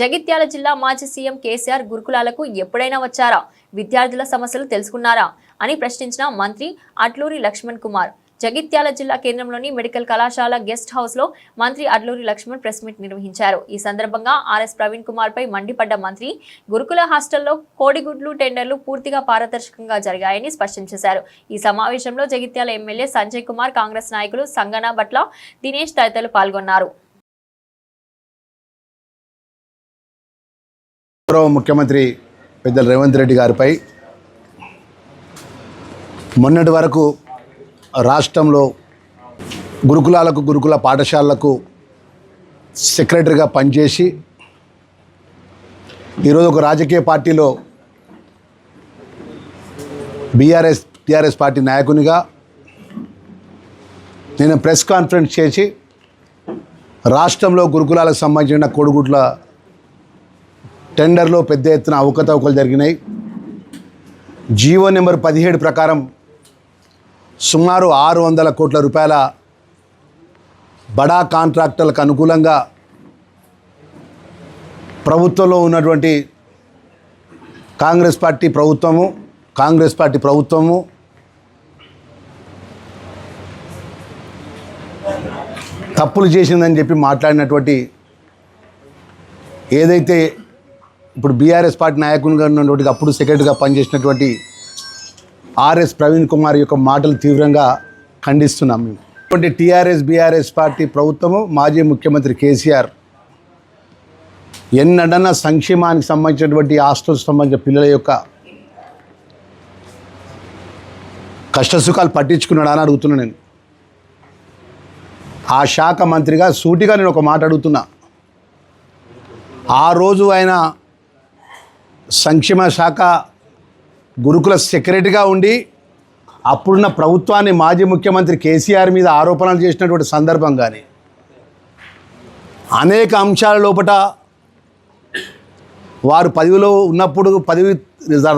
జగిత్యాల జిల్లా మాజీ సీఎం కేసీఆర్ గురుకులాలకు ఎప్పుడైనా వచ్చారా? విద్యార్థుల సమస్యలు తెలుసుకున్నారా? అని ప్రశ్నించిన మంత్రి అట్లూరి లక్ష్మణ్ కుమార్. జగిత్యాల జిల్లా కేంద్రంలోని మెడికల్ కళాశాల గెస్ట్ హౌస్లో మంత్రి అడ్లూరి లక్ష్మణ్ ప్రెస్ మీట్ నిర్వహించారు. ఈ సందర్భంగా ఆర్ఎస్ ప్రవీణ్ కుమార్ పై మండిపడ్డ మంత్రి గురుకుల హాస్టల్లో కోడిగుడ్లు టెండర్లు పూర్తిగా పారదర్శకంగా జరిగాయని స్పష్టం చేశారు. ఈ సమావేశంలో జగిత్యాల ఎమ్మెల్యే సంజయ్ కుమార్ కాంగ్రెస్ నాయకులు సంగన భట్ల దినేష్ తదితరులు పాల్గొన్నారు. గౌరవ ముఖ్యమంత్రి పెద్దల రేవంత్ రెడ్డి గారిపై మొన్నటి వరకు రాష్ట్రంలో గురుకులాలకు గురుకుల పాఠశాలలకు సెక్రటరీగా పనిచేసి ఈరోజు ఒక రాజకీయ పార్టీలో బీఆర్ఎస్ టీఆర్ఎస్ పార్టీ నాయకునిగా నేను ప్రెస్ కాన్ఫరెన్స్ చేసి రాష్ట్రంలో గురుకులాలకు సంబంధించిన కొడుగుట్ల టెండర్లో పెద్ద ఎత్తున అవకతవకలు జరిగినాయి. జీవో నెంబర్ పదిహేడు ప్రకారం సుమారు ఆరు వందల కోట్ల రూపాయల బడా కాంట్రాక్టర్లకు అనుకూలంగా ప్రభుత్వంలో ఉన్నటువంటి కాంగ్రెస్ పార్టీ ప్రభుత్వము కాంగ్రెస్ పార్టీ ప్రభుత్వము తప్పులు చేసిందని చెప్పి మాట్లాడినటువంటి ఏదైతే ఇప్పుడు బీఆర్ఎస్ పార్టీ నాయకునిగా ఉన్నటువంటి అప్పుడు సెక్రటరీగా పనిచేసినటువంటి ఆర్ఎస్ ప్రవీణ్ కుమార్ యొక్క మాటలు తీవ్రంగా ఖండిస్తున్నాం మేము. ఇటువంటి టీఆర్ఎస్ బీఆర్ఎస్ పార్టీ ప్రభుత్వము మాజీ ముఖ్యమంత్రి కేసీఆర్ ఎన్నడన్నా సంక్షేమానికి సంబంధించినటువంటి హాస్టల్స్ సంబంధించిన పిల్లల యొక్క కష్టసుఖాలు పట్టించుకున్నాడా అని అడుగుతున్నా నేను. ఆ శాఖ మంత్రిగా సూటిగా నేను ఒక మాట అడుగుతున్నా. ఆ రోజు ఆయన సంక్షేమ శాఖ గురుకుల సెక్రటరీగా ఉండి అప్పుడున్న ప్రభుత్వాన్ని మాజీ ముఖ్యమంత్రి కేసీఆర్ మీద ఆరోపణలు చేసినటువంటి సందర్భం కానీ అనేక అంశాల లోపట వారు పదవిలో ఉన్నప్పుడు పదవి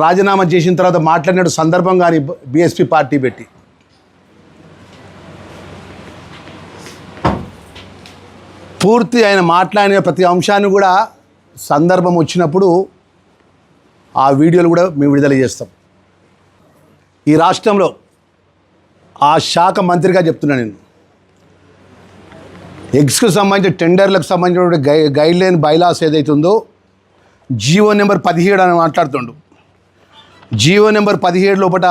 రాజీనామా చేసిన తర్వాత మాట్లాడిన సందర్భం కానీ బీఎస్పీ పార్టీ పెట్టి. పూర్తి ఆయన మాట్లాడిన ప్రతి అంశాన్ని కూడా సందర్భం వచ్చినప్పుడు ఆ వీడియోలు కూడా మేము విడుదల చేస్తాం. ఈ రాష్ట్రంలో ఆ శాఖ మంత్రిగా చెప్తున్నా నేను. ఎగ్స్కు సంబంధించిన టెండర్లకు సంబంధించిన గై గైడ్ లైన్ బైలాస్ ఏదైతే ఉందో జీవో నెంబర్ పదిహేడు అని మాట్లాడుతుండు. జీవో నెంబర్ పదిహేడు లోపల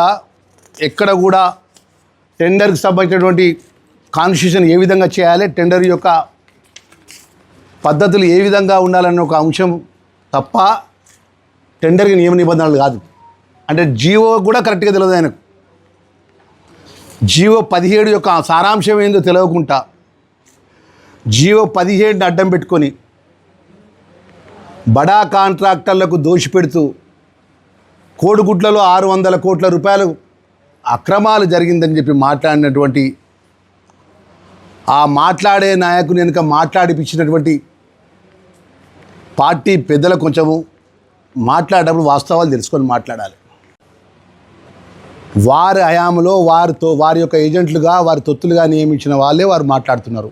ఎక్కడ కూడా టెండర్కి సంబంధించినటువంటి కాన్స్టిట్యూషన్ ఏ విధంగా చేయాలి టెండర్ యొక్క పద్ధతులు ఏ విధంగా ఉండాలన్న ఒక అంశం తప్ప టెండర్కి నియమ నిబంధనలు కాదు. అంటే జియో కూడా కరెక్ట్గా తెలియదు ఆయనకు. జియో పదిహేడు యొక్క సారాంశం ఏందో తెలియకుండా జియో పదిహేడుని అడ్డం పెట్టుకొని బడా కాంట్రాక్టర్లకు దోషిపెడుతూ కోడిగుడ్లలో ఆరు వందల కోట్ల రూపాయలు అక్రమాలు జరిగిందని చెప్పి మాట్లాడినటువంటి ఆ మాట్లాడే నాయకుని వెనుక మాట్లాడిపించినటువంటి పార్టీ పెద్దలు కొంచెము మాట్లాడేటప్పుడు వాస్తవాలు తెలుసుకొని మాట్లాడాలి. వారి హయాంలో వారితో వారి యొక్క ఏజెంట్లుగా వారి తొత్తులుగా నియమించిన వాళ్ళే వారు మాట్లాడుతున్నారు.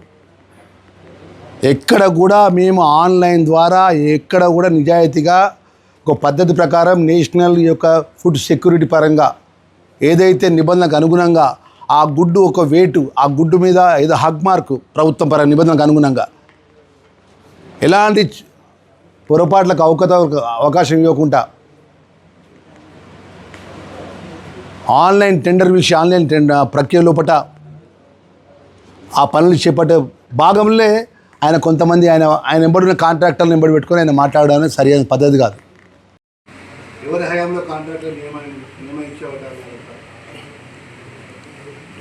ఎక్కడ కూడా మేము ఆన్లైన్ ద్వారా ఎక్కడ కూడా నిజాయితీగా ఒక పద్ధతి ప్రకారం నేషనల్ యొక్క ఫుడ్ సెక్యూరిటీ పరంగా ఏదైతే నిబంధనకు అనుగుణంగా ఆ గుడ్డు ఒక వేటు ఆ గుడ్డు మీద ఏదో హగ్ మార్క్ ప్రభుత్వం పర నిబంధనకు అనుగుణంగా. ఎలాంటి పొరపాట్లకు అవకత అవకాశం ఇవ్వకుండా. ఆన్లైన్ టెండర్ విషయం ఆన్లైన్ టెండర్ ప్రక్రియ లోపట ఆ పనులు చేపట్టే భాగంలో ఆయన కొంతమంది ఆయన ఆయన ఎంబడిన కాంట్రాక్టర్లు ఎంబడి పెట్టుకొని ఆయన మాట్లాడడానికి సరైన పద్ధతి కాదు. ఎవరి హయాంలో కాంట్రాక్టర్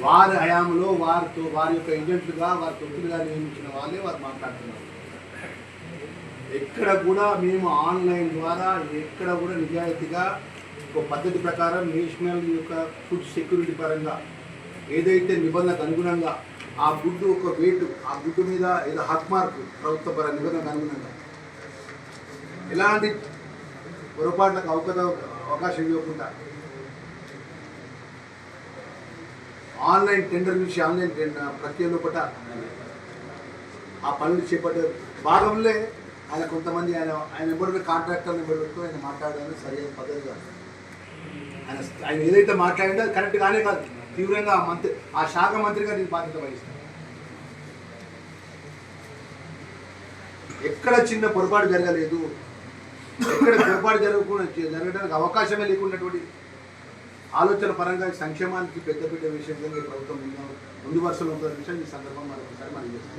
వారి హయాంలో వారితో వారి యొక్క ఏజెంట్లుగా వారి తొత్తులుగా నియమించిన వాళ్ళే వారు మాట్లాడుతున్నారు. ఎక్కడ కూడా మేము ఆన్లైన్ ద్వారా ఎక్కడ కూడా నిజాయితీగా ఒక పద్ధతి ప్రకారం నేషనల్ యొక్క ఫుడ్ సెక్యూరిటీ పరంగా ఏదైతే నిబంధనకు అనుగుణంగా ఆ గుడ్డు ఒక వేటు ఆ గుడ్డు మీద ఏదో హక్ మార్క్ ప్రభుత్వ పర నిబంధనకు అనుగుణంగా. ఎలాంటి పొరపాట్లకు అవకాశ అవకాశం ఇవ్వకుండా. ఆన్లైన్ టెండర్ విషయం ఆన్లైన్ టెండర్ ప్రక్రియ లోపల ఆ పనులు చేపట్టే భాగంలో ఆయన కొంతమంది ఆయన ఆయన ఎవరు కాంట్రాక్టర్ ఎవరు పెట్టుకో ఆయన మాట్లాడడానికి సరైన పద్ధతి కాదు. ఆయన ఆయన ఏదైతే మాట్లాడిందో అది కరెక్ట్ కానే కాదు. తీవ్రంగా ఆ మంత్రి ఆ శాఖ మంత్రిగా నేను బాధ్యత వహిస్తాను ఎక్కడ చిన్న పొరపాటు జరగలేదు ఎక్కడ పొరపాటు జరగకుండా జరగడానికి అవకాశమే లేకున్నటువంటి ఆలోచన పరంగా సంక్షేమానికి పెద్దపీట విషయంలో ఈ ప్రభుత్వం ముందు ముందు వరుసలో ఉంటున్న విషయం ఈ సందర్భంగా మరొకసారి మనం చేస్తాం.